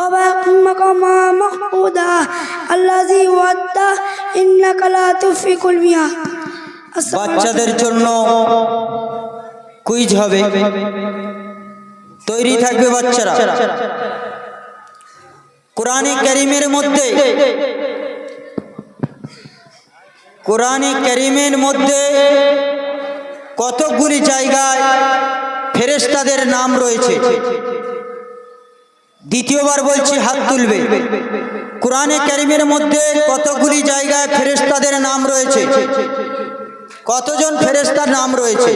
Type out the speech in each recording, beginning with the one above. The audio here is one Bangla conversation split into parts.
وبارك مقاما محمودا الذي وعدته إنك لا تفيك المياه বাচ্চাদের জন্য কুইজ হবে তৈরি থাকবে বাচ্চারা কোরআনে করিমের মধ্যে কোরআনে করিমের মধ্যে কতকগুলি জায়গায় ফেরেশতাদের নাম রয়েছে দ্বিতীয়বার বলছি হাত তুলবে। কোরআনে ক্যারিমের মধ্যে কতগুলি জায়গায় ফেরেশতাদের নাম রয়েছে? কতজন ফেরেশতার নাম রয়েছে?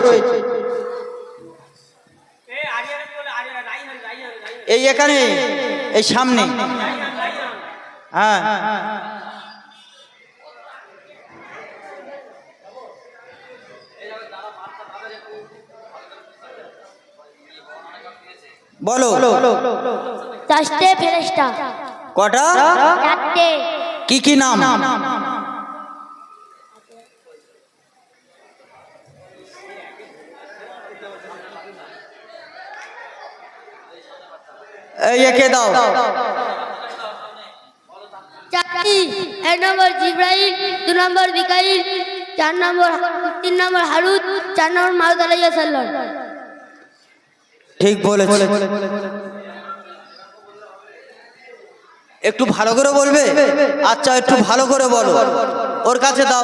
এই এখানে, এই সামনে। হ্যাঁ। বলো। চারটে ফেরেস্তা কটা? চারটে। কি কি নাম? এই একে দাও? চারটি। এক নম্বর জিব্রাইল দু নম্বর বিকাইল চার নম্বর তিন নম্বর হারুদ চার নম্বর মারুদ সাল্লাম ঠিক বলেছে। একটু ভালো করে বলবে? আচ্ছা একটু ভালো করে বলো। ওর কাছে দাও।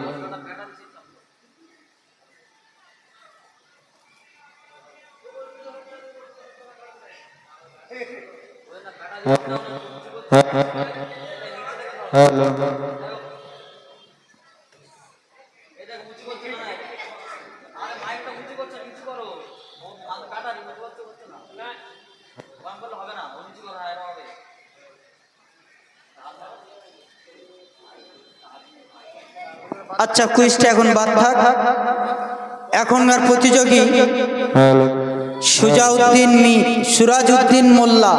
আচ্ছা কুইজটা এখন বাদ থাক। এখনকার প্রতিযোগী সুজাউদ্দিন মি সুরাজউদ্দিন মোল্লা।